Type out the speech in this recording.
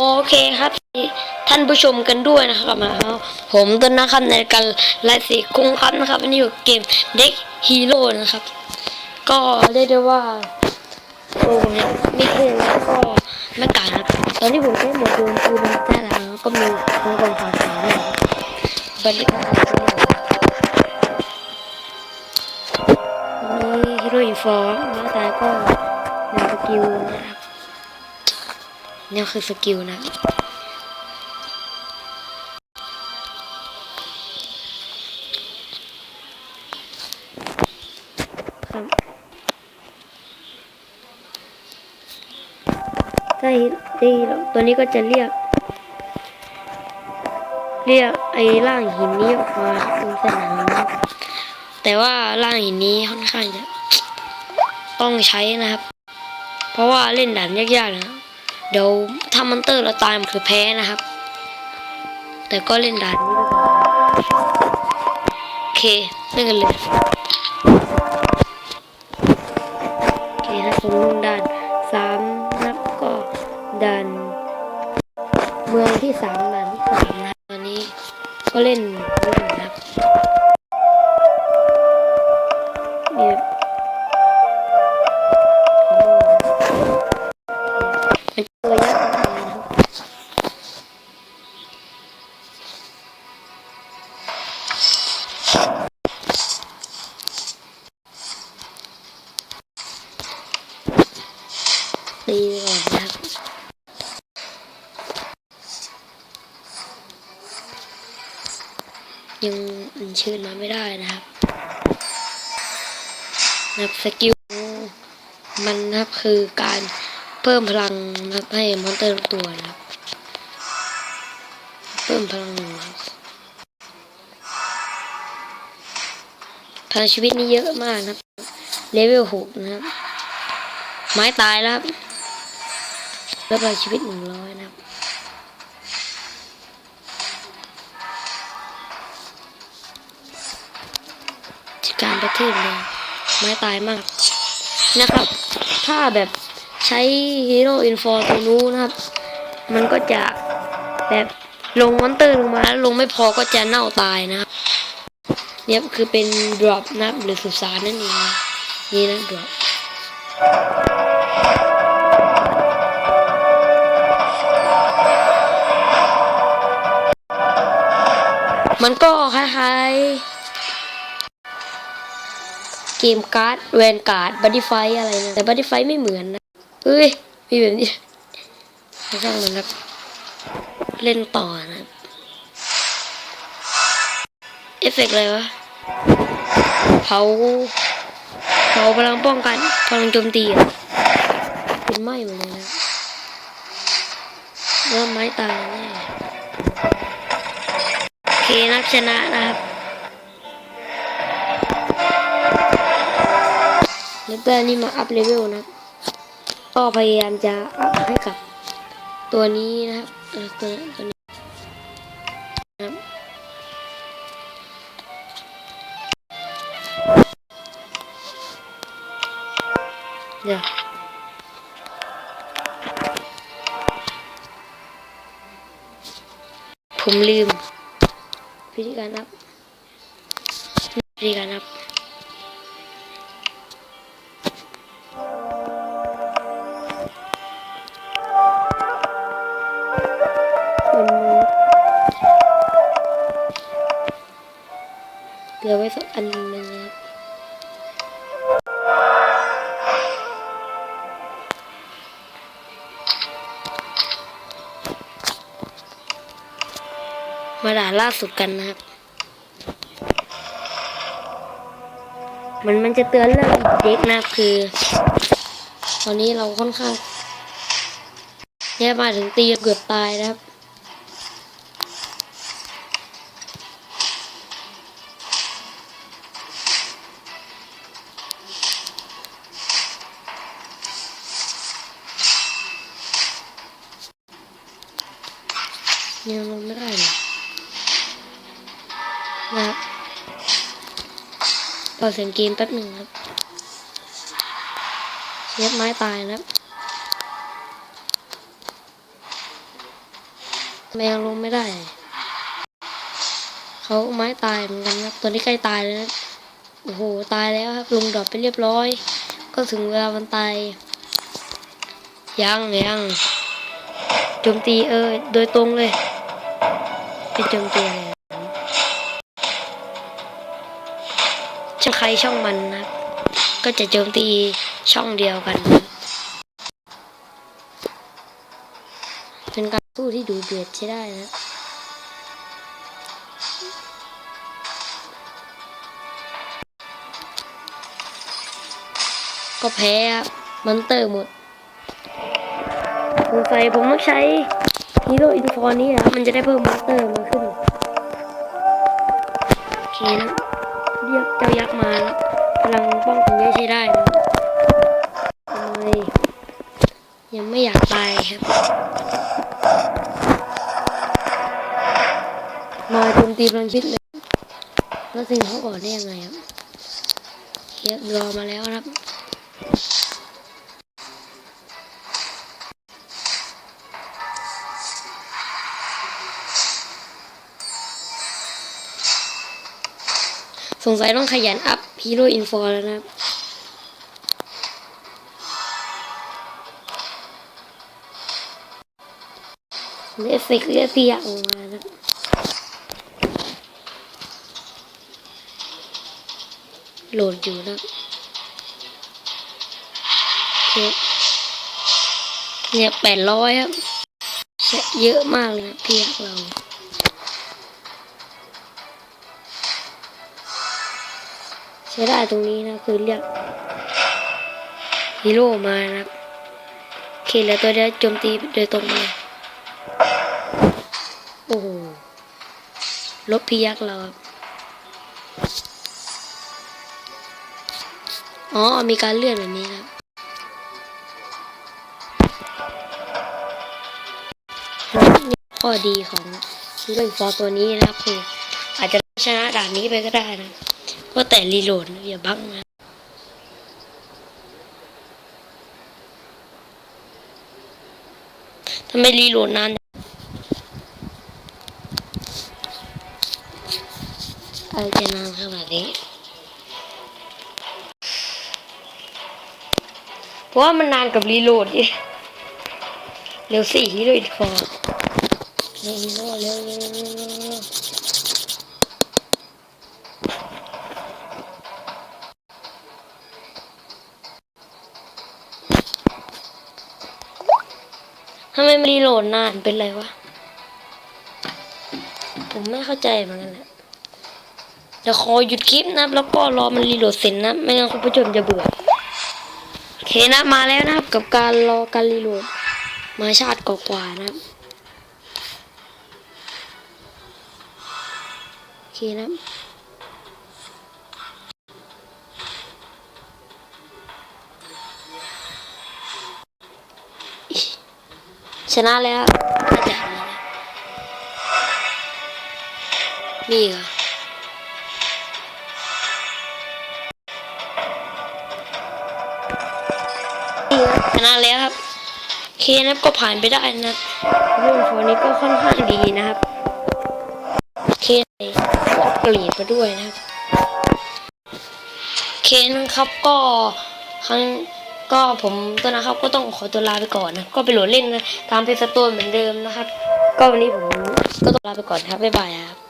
โอเคครับ ท่านผู้ชมกันด้วยนะครับมาผมต้นนะครับในการไลฟ์สีคุ้งครับนะครับวันนี้อยู่เกมเด็กฮีโร่นะครับ ก็เรียกได้ว่าโอ้เนี่ยมีเพลงแล้วก็ไม่กาครับตอนนี้ผมใช้หมวดโดนคูณได้แล้วก็มีบางคนผ่านสายด้วยนะครับรรยากาศวันนี้ฮีโร่อินฟอร์มหน้าตาก็หนึ่งสกิลนะครับ นี่คือสกิลนะครับถ้าได้ตัวนี้ก็จะเรียก เรียกไอ้ร่างหินนี้ออกมาตรงสนามแต่ว่าร่างหินนี้ค่อนข้างจะต้องใช้นะครับ เพราะว่าเล่นด่านยากๆนะ เดี๋ยวถ้ามอนเตอร์เราตายมันคือแพ้นะครับ แต่ก็เล่นด่านนี้ไปก่อนโอเคเล่นกันเลยโอเคนะผมลงด่านสามนับก็ด่านเมืองที่สามด่านที่สามนะตอนนี้ก็เล่น ยังอัญเชิญมาไม่ได้นะครับนะครับสกิลมันนะครับคือการเพิ่มพลังนะให้มอนเตอร์ตัวนะครับ เพิ่มพลังหนึ่งนะครับพลังชีวิตนี่เยอะมากนะครับเลเวลหกนะครับ ไม้ตายแล้วครับแล้วพลังชีวิตหนึ่งร้อยนะครับ การประเทศเลยไม้ตายมากนะครับ ถ้าแบบใช้ฮีโร่อินฟอร์ตัวนู้นนะครับ มันก็จะแบบลงมอนเตอร์ลงมาแล้วลงไม่พอก็จะเน่าตายนะครับเนี่ยคือเป็นดรอปนะครับหรือสุสานนั่นเองนี่นะดรอปมันก็คล้ายๆ กมการ์ดแวนการ์ดบัตติไฟอะไรนะแต่บัตติไฟไม่เหมือนนะเฮ้ยมีแบบนี้ไม่ช่างมันครับเล่นต่อนะเอฟเฟกต์อะไรวะเผาเผาพลังป้องกันพลังโจมตีอะเป็นไหม้หมดเลยนะเริ่มไม้ตายแน่โอเคนับชนะนะครับ แล้วก็นี่มาอัพเลเวลนะก็พยายามจะอัพให้กับตัวนี้นะครับตัวนี้ตัวนี้นะครับเดี๋ยวผมลืมวิธีการนับวิธีการนับ ลือไว้สักอันนึงนะครับมาด่าล่าสุดกันนะครับ มันมันจะเตือนเรื่องเด็กนะครับคือ ตอนนี้เราค่อนข้างเนี่ยมาถึงตีเกือบตายนะครับ ยังลงไม่ได้เลยนะครับพอเสียงเกมแป๊บหนึ่งครับเชฟไม้ตายนะครับแมวลงไม่ได้ เขาไม้ตายเหมือนกันครับตัวนี้ใกล้ตายแล้วนะโอ้โห ตายแล้วครับ ลงดรอปไปเรียบร้อย ก็ถึงเวลามันตาย ยังยังโจมตีเออ โดยตรงเลย เป็นโจมตีอะไรช่องใครช่องมันนะครับ ก็จะโจมตีช่องเดียวกัน เป็นการสู้ที่ดูเดือดใช้ได้นะก็แพ้ครันเตอร์หมดสงสัยผมต้องใช้ ฮีโร่อินฟอร์นี้นะครับมันจะได้เพิ่มมอนเตอร์มาขึ้น โอเคนะเรียกเจ้ายักษ์มาแล้วพลังป้องกันเยอะใช้ได้นะทำไมยังไม่อยากตายครับ มาโจมตีพลังชิดเลยแล้วสิงเขาก่อนได้ยังไงครับเฮียรอมาแล้วครับ สงสัยต้องขยันอัพฮีโร่อินฟอร์แล้วนะครับเลฟเฟกเรียกพี่อยากออกมานะโหลดอยู่นะเนี่ยแปดร้อยครับ เยอะมากเลยนะพี่อยกเรา ใช้ได้ตรงนี้นะคือเรียกฮีโร่มานะครับโอเคแล้วตัวเดียวโจมตีโดยตรงเลยโอ้โหลบพี่ยักษ์เราครับอ๋อ มีการเลื่อนแบบนี้นะครับนี่ข้อดีของฮีโร่ฟอร์ตัวนี้นะครับคืออาจจะชนะด่านนี้ไปก็ได้นะ ว่าแต่รีโหลดอย่าบังนะทำไมรีโหลดนานอะไรจะนานขนาดนี้เพราะว่ามันนานกับรีโหลดดิเร็วสี่ฮีโร่อีกฟอร์เร็วเร็วเร็วเร็ว ทำไมมันรีโหลดนานเป็นไรวะ ผมไม่เข้าใจเหมือนกันแหละเดี๋ยวขอหยุดคลิปนะแล้วก็รอมันรีโหลดเสร็จนะไม่งั้นคุณผู้ชมจะเบื่อโอเคนะมาแล้วนะครับกับการรอการรีโหลดมาชาติกว่าๆนะโอเคนะ ชนะแล้วน่าจะชนะแล้วมีอีกเหรอนี่ครับชนะแล้วครับโอเคนะครับก็ผ่านไปได้นะครับเรื่องฟอร์นี้ก็ค่อนข้างดีนะครับโอเคก็เกลียดมาด้วยนะครับโอเคนะครับก็ครั้ง ก็ผมตัวนะครับก็ต้องขอตัวลาไปก่อนนะก็ไปโหลดเล่นนะตามเพจสตูนเหมือนเดิมนะครับ ก็วันนี้ผมก็ต้องลาไปก่อนครับบ๊ายบายครับ